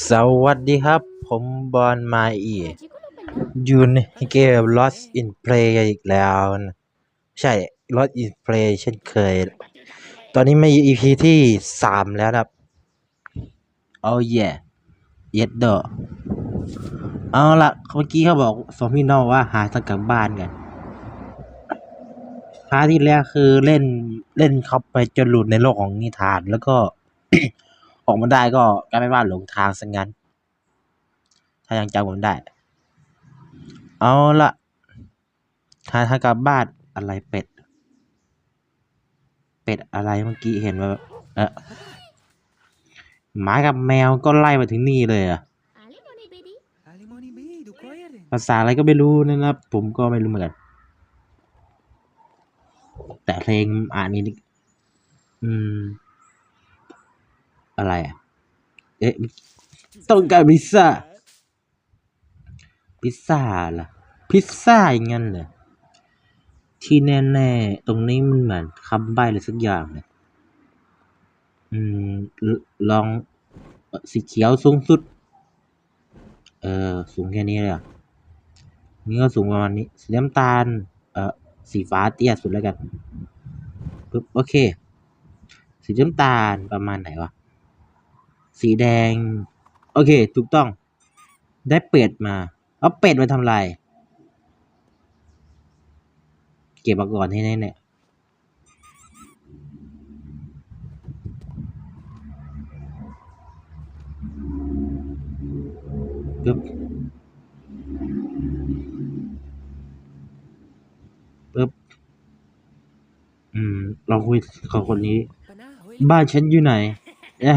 สวัสดีครับ ผมบอลมาอีอยู่ในเกม Lost in Play อีกแล้วนะใช่ Lost in Play เช่นเคย ตอนนี้มา EP ที่สามแล้วครับ โอ้ยเย็ดเดอเอาละเมื่อกี้เขาบอกสองพี่น้องว่าหาทางกลับบ้านกันพาร์ทที่แรกคือเล่นเล่นเขาไปจนหลุดในโลกของนิทานแล้วก็ ออกมาได้ก็กลายเป็นว่าหลงทางซะงั้น ถ้ายังจำผมได้ เอาละถ้าถ้ากลับบ้านอะไรเป็ด เป็ดอะไรเมื่อกี้เห็นว่าเออหมากับแมวก็ไล่มาถึงนี่เลยอะภาษาอะไรก็ไม่รู้นะครับ ผมก็ไม่รู้เหมือนกัน แต่เพลงอ่านนี้อืม อะไรอะเอ๊ะต้องการพิซซ่า พิซซ่าล่ะ พิซซ่าอย่างงั้นเหรอที่แน่ๆ ตรงนี้มันเหมือนคำใบ้อะไรสักอย่างเลยอืม ลองสีเขียวสูงสุด เออสูงแค่นี้เลยอะนี่ก็สูงประมาณนี้ สีน้ำตาล เอ่อสีฟ้าเตี้ยสุดแล้วกันปึ๊บโอเค สีน้ำตาลประมาณไหนวะ สีแดง โอเค ถูกต้อง ได้เป็ดมา เอาเป็ดมาทำลาย เก็บมาก่อนให้แน่เนี่ยปึ๊บปึ๊บ อืมลองคุยกับคนนี้ บ้านฉันอยู่ไหนอ่า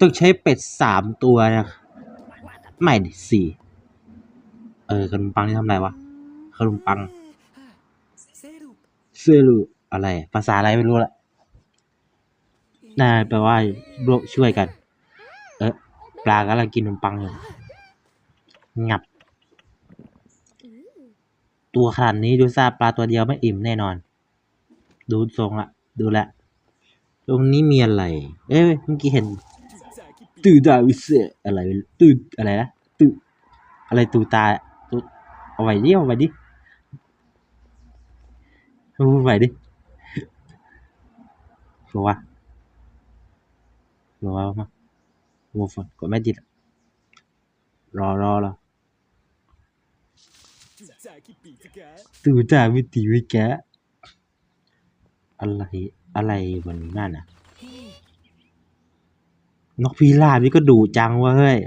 ต้องใช้เป็ดสามตัวนะไม่ดิสี่เออขนมปังนี่ทำไรวะขนมปังเสื้อลูอะไร ภาษาอะไรไม่รู้ละน่าแปลว่าร่วมช่วยกัน เออปลากำลังกินขนมปังอยู่งับ ตัวขนาดนี้ดูซาปลาตัวเดียวไม่อิ่มแน่นอน ดูทรงละ ดูลวตรงนี้มีอะไร เอ้ยเมื่อกี้เห็น ตื่นตาวิเศษอะไรตื่นอะไรนะตื่นอะไรตูตาตูเอาไว้ดิเอาไว้ดิเอาไว้ดิรัวรัวมารัวฝนกดไม่ติดรอรอรอตูตาวิติวิแกะอะไรอะไรบนนั่นอะ นกพิราบนี่ก็ดุจังวะเฮ้ย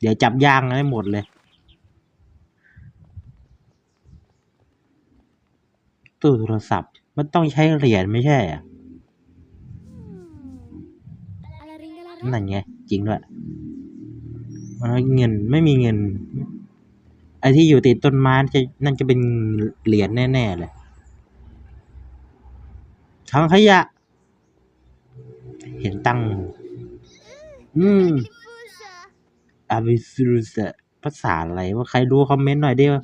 เดี๋ยวจับย่างให้หมดเลย ตู้โทรศัพท์ มันต้องใช้เหรียญไม่ใช่อะนั่นไง จริงด้วยมันไม่เงินไม่มีเงิน ไอ้ที่อยู่ติดต้นไม้จะนั่นจะเป็นเหรียญแน่ ๆ เลยทั้งขยะ เห็นตั้ง อืมอาบิซูสภาษาอะไรว่าใครรู้คอมเมนต์หน่อยดิว่า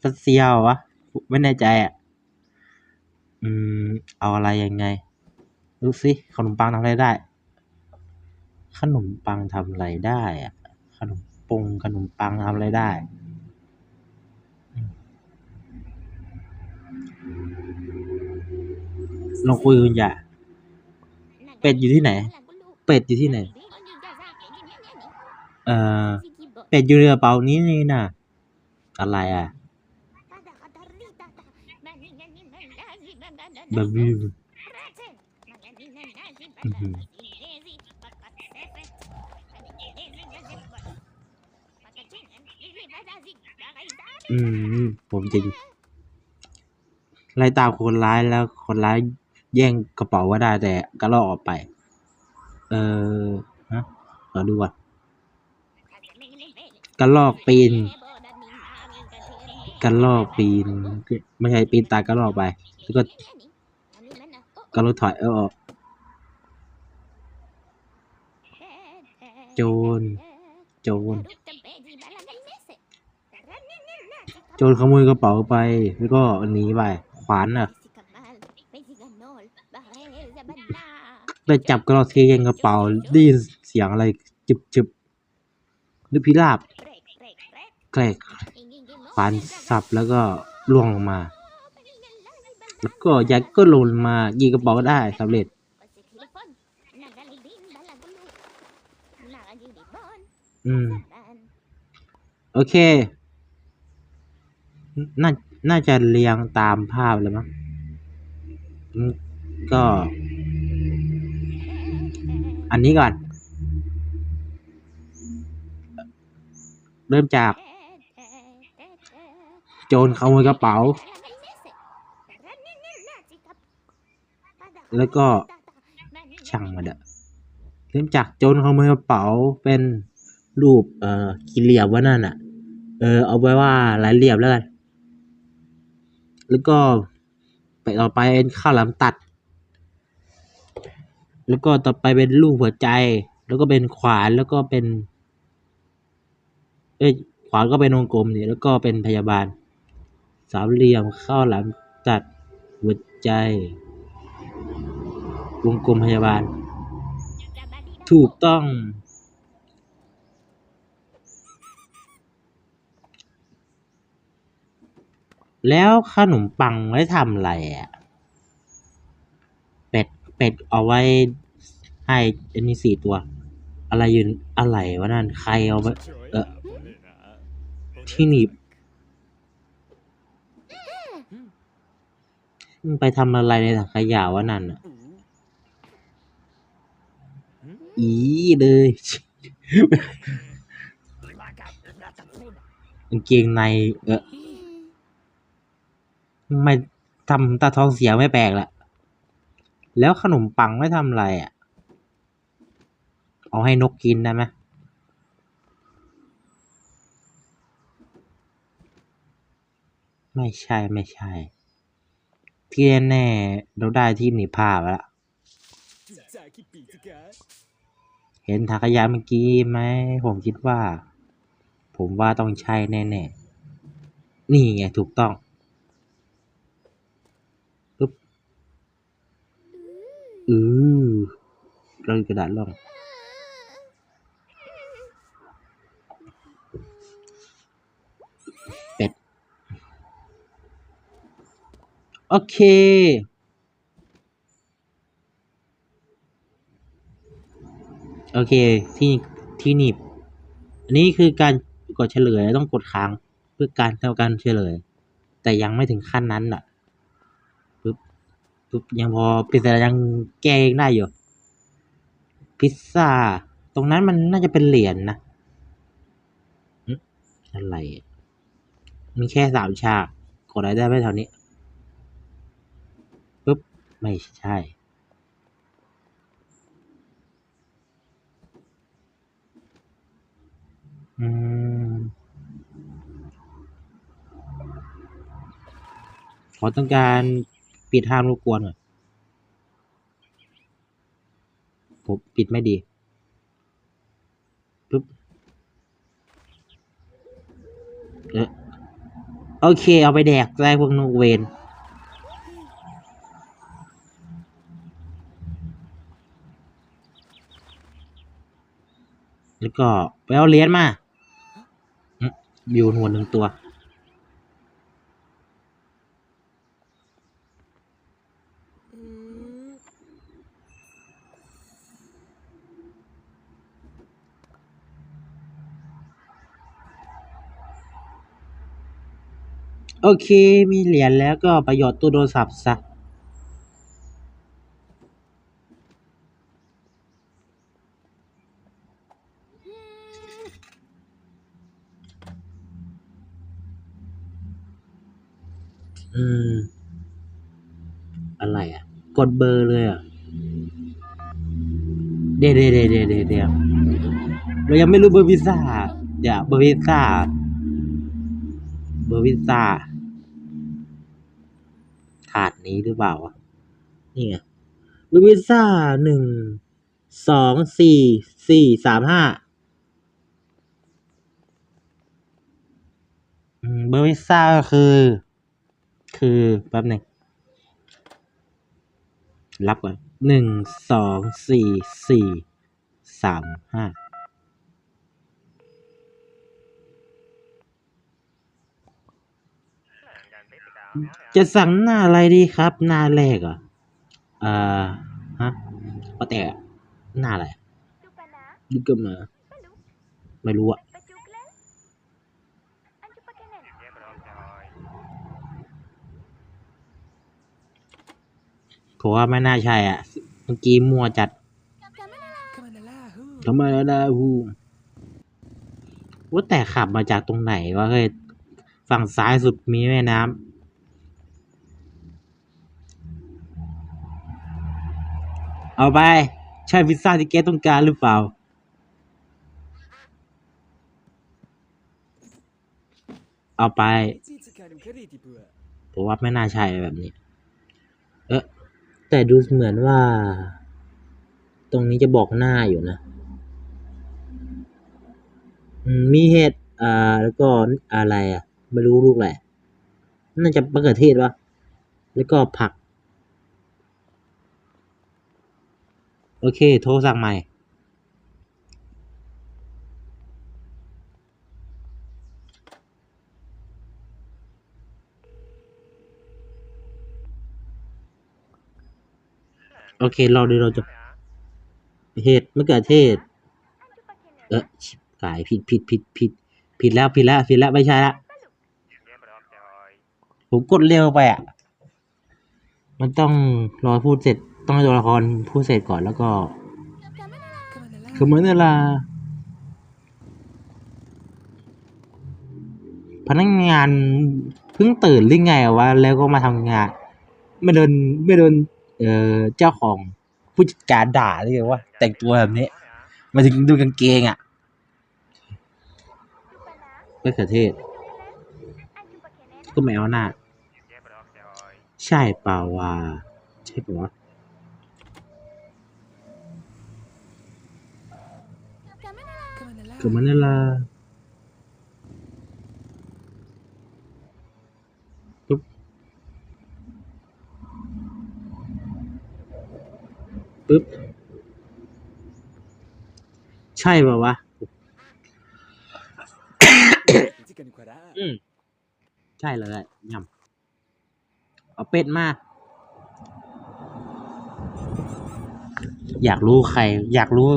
ภาษาเซียววะไม่แน่ใจอะ อืม เอาอะไรยังไง ดูสิขนมปังทำอะไรได้ ขนมปังทำอะไรได้อะขนมปงขนมปังทำอะไรได้ ลองคุยกันอย่าเป็ดอยู่ที่ไหน เป็ดอยู่ที่ไหน เอ่อ เป็ดอยู่ในกระเป๋านี้นี่นะอะไรอะแบบนี้อื้อหืออืม ผมจะไล่ตามคนร้ายแล้วคนร้ายแย่งกระเป๋าว่าได้แต่ก็ลอกออกไป เออฮะขอดูก่อนกระลอกปีนกระลอกปีนไม่ใช่ปีนตายกระลอกไป แล้วก็กระลอกถอยเอาออกโจรโจรโจรขโมยกระเป๋าไป แล้วก็หนีไปขวานอะ ตแต่จับกระเทียนกระเป๋าได้ยินเสียงอะไรจึบจึบนึกพิราบแกลกฟันสับแล้วก็ล่วงลงมา แล้วก็ยัดก็ลงมายิงกระเป๋าได้สำเร็จ อืม โอเค น่า น่าจะเรียงตามภาพเลยมั้งก็ อันนี้ก่อน เริ่มจาก โจรขโมยกระเป๋า แล้วก็ช่างมาเด้อะเริ่มจากโจรขโมยกระเป๋าเป็นรูปเอ่อกี่เหลี่ยมวะนั่นอะ เออ เอาไว้ว่าหลายเหลี่ยมแล้วกัน แล้วก็ไปต่อไปเป็นข้าวหลามตัด แล้วก็ต่อไปเป็นรูปหัวใจ แล้วก็เป็นขวานแล้วก็เป็นเอ้ยขวานก็เป็นวงกลมนี่แล้วก็เป็นพยาบาล สามเหลี่ยมข้าวหลามตัดหัวใจ วงกลมพยาบาล ถูกต้องแล้วขนมปังไว้ทำอะไรอะ เป็ดเอาไว้ให้อันนี้สี่ตัว อะไรยืนอะไรวะนั่นใครเอาไปเออที่หนีบมึงไปทำอะไรในถังขยะวะนั่นอะ อีเลยกางเกงในเออไม่ทำตาท้องเสียไม่แปลกละ แล้วขนมปังไม่ทำอะไรอะ เอาให้นกกินได้ไหมไม่ใช่ไม่ใช่ ที่แน่ๆเราได้ที่หนีบผ้ามาละเห็นถังขยะเมื่อกี้ไหม ผมคิดว่า ผมว่าต้องใช่แน่ ๆ นี่ไงถูกต้องปึ๊บ อือเรากระดาษล่องเป็ดโอเคโอเค ที่ที่หนีบอันนี้คือการกดเฉลยต้องกดค้าง เพื่อการทำการเฉลย แต่ยังไม่ถึงขั้นนั้นอะ ปึ๊บยังพอพิซซ่ายังแก้เองได้อยู่ พิซซ่า ตรงนั้นมันน่าจะเป็นเหรียญนะอะไร มีแค่สามฉากกดอะไรได้ไหมแถวนี้ปึ๊บ ไม่ใช่อืมขอต้องการ ปิดห้ามรบกวนก่อนผมปิดไม่ดีปึ๊บเออโอเค เอาไปแดกได้พวกนกเวนแล้วก็ไปเอาเหรียญมาอืมอยู่หัวหนึ่งตัว โอเค มีเหรียญแล้วก็ประโยชน์ตู้โทรศัพท์ซะอืม อะไรอะ กดเบอร์เลยอะ เดี๋ยวเดี๋ยวเดี๋ยวเดี๋ยวเดี๋ยวเดี๋ยวเรายังไม่รู้เบอร์พิซซ่า เดี๋ยวเบอร์พิซซ่า เบอร์พิซซ่า ถาดนี้หรือเปล่าวะนี่ไงเบอร์พิซ่าหนึ่งสองสี่สี่สามห้าเบอร์พิซ่าก็คือ คือแป๊บหนึ่งรับก่อนหนึ่งสองสี่สี่สามห้า จะสั่งหน้าอะไรดีครับ หน้าแรกเหรอะอ่าฮะว่าแต่หน้าอะไร Tupana, ดูกันมา Baloo, ไม่รู้อะ Pajuglan, Anju Pakanan. ผมว่าไม่น่าใช่อะ เมื่อกี้มัวจัด Kamanala, hu. ทำไมแล้วนะฮูว่าแต่ขับมาจากตรงไหนวะเฮ้ย ฝั่งซ้ายสุดมีแม่น้ำ เอาไป ใช่พิซซ่าที่แกต้องการหรือเปล่า เอาไป Tsitsikadum karitipua. ผมว่าไม่น่าใช่แบบนี้ เอะแต่ดูเหมือนว่า ตรงนี้จะบอกหน้าอยู่นะมีเห็ดอ่า แล้วก็อะไรอะ ไม่รู้ลูกแหละ น่าจะมะเขือเทศวะแล้วก็ผัก โอเค โทรสั่งใหม่ โอเค เราเดี๋ยวเราจะเห็ดมะเขือเทศ เออชิบหายผิดผิดผิดผิดผิดแล้วผิดแล้วผิดแล้วไม่ใช่ละผมกดเร็วไปอะ มันต้องรอพูดเสร็จ ต้องให้ตัวละครพูดเสร็จก่อนแล้วก็คือเหมือนเวลา พนักงานเพิ่งตื่นหรือไงวะแล้วก็มาทำงาน ไม่โดนไม่โดนเอ่อเจ้าของผู้จัดการด่าหรือไงวะแต่งตัวแบบนี้มาถึงดูกางเกงอะไมะเขือเทศ ก็ไม่เอาหน้า ใช่เปล่าวะใช่ปล่าวะ Kamanala. คือมันนี่ละปุ๊บปุ๊บ ใช่เปล่าวะ อืมใช่เลยยำเอาเป็ดมา อยากรู้ใคร อยากรู้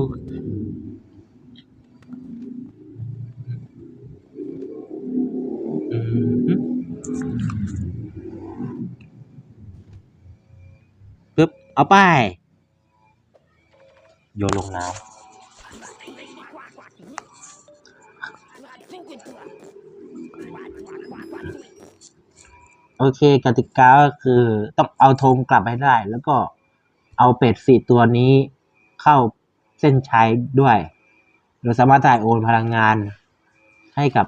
ปึ๊บ เอาไป โยนลงน้ำโอเคกติกาก็คือต้องเอาธงกลับให้ได้ แล้วก็เอาเป็ดสี่ตัวนี้เข้าเส้นชัยด้วยโดยสามารถถ่ายโอนพลังงานให้กับ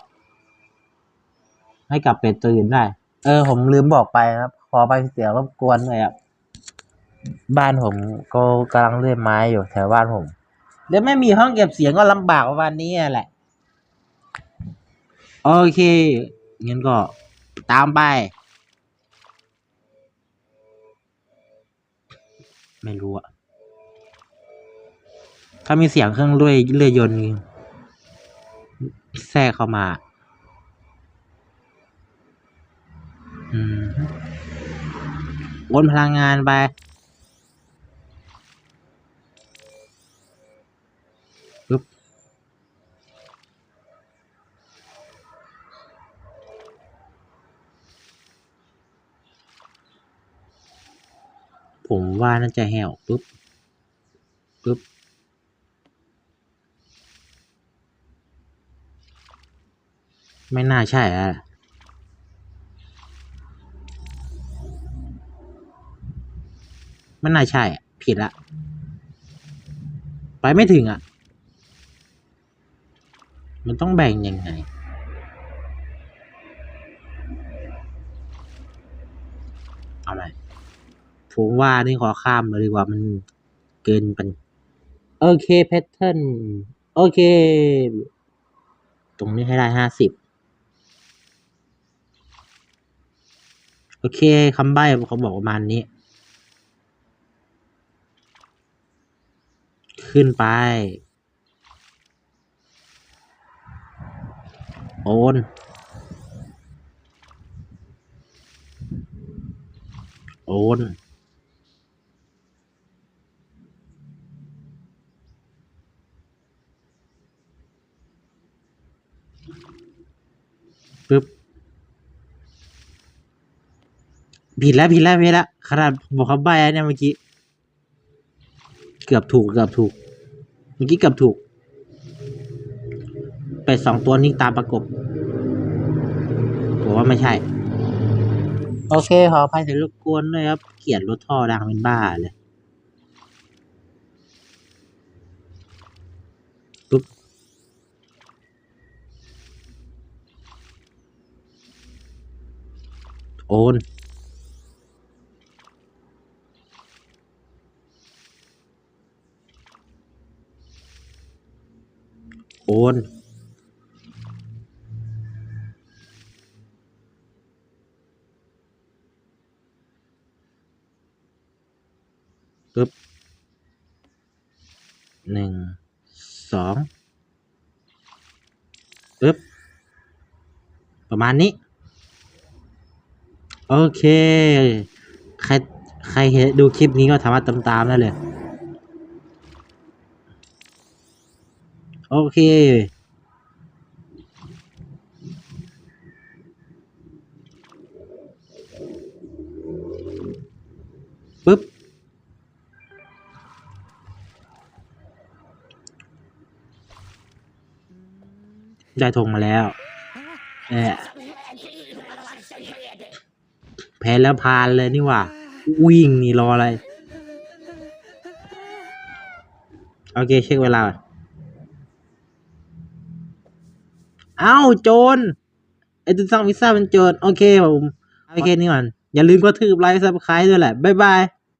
ให้กับเป็ดตัวอื่นได้ เออ ผมลืมบอกไปครับ ขอไปเสียงรบกวนหน่อยครับบ้านผมก็กำลังเลื่อยไม้อยู่แถวบ้านผมเดี๋ยวไม่มีห้องเก็บเสียงก็ลำบากประมาณนี้แหละ โอเคงั้นก็ตามไป ไม่รู้อะถ้ามีเสียงเครื่องเลื่อยเลื่อยยนต์แทรกเข้ามา อืม วนพลังงานไป ปึ๊บ ผมว่าน่าจะแหวปึ๊บ ปึ๊บไม่น่าใช่แล้ว ไม่น่าใช่อะผิดละ ไปไม่ถึงอะ มันต้องแบ่งยังไง เอาไหมผมว่านี่ขอข้ามเลยดีกว่ามันเกินไปโอเคแพทเทิร์นโอเค ตรงนี้ให้ได้ห้าสิบโอเคคำใบ้เขาบอกประมาณนี้ ขึ้นไป โอน โอนปึ๊บผิดแล้วผิดแล้วผิดแล้วขนาดบอกเขาใบ้เนี่ยเมื่อกี้ เกือบถูก เกือบถูก เมื่อกี้เกือบถูกไปดสองตัวนี้ตามประกบผมว่าไม่ใช่ โอเค ขออภัยเสียงรบกวนด้วยครับ เกลียดรถท่อดังเป็นบ้าเลยปุ๊บโอน โอนปึ๊บหนึ่งสองปึ๊บ ประมาณนี้ โอเค ใคร ใครเห็นดูคลิปนี้ก็สามารถตามตามๆได้เลย โอเค ปึ๊บ ได้ธงมาแล้วแอะแพ้แล้วพานเลยนี่ว่า วิ่งนี่รออะไร โอเค เช็คเวลาก่ อนเอ้าโจรไอ้ตุนซังวิซซ่าเป็นโจรโอเคผมเอาไปแค่นี้ก่อน อย่าลืมกดถือไลค์ซับสไครต์ด้วยแหละ บ๊ายบาย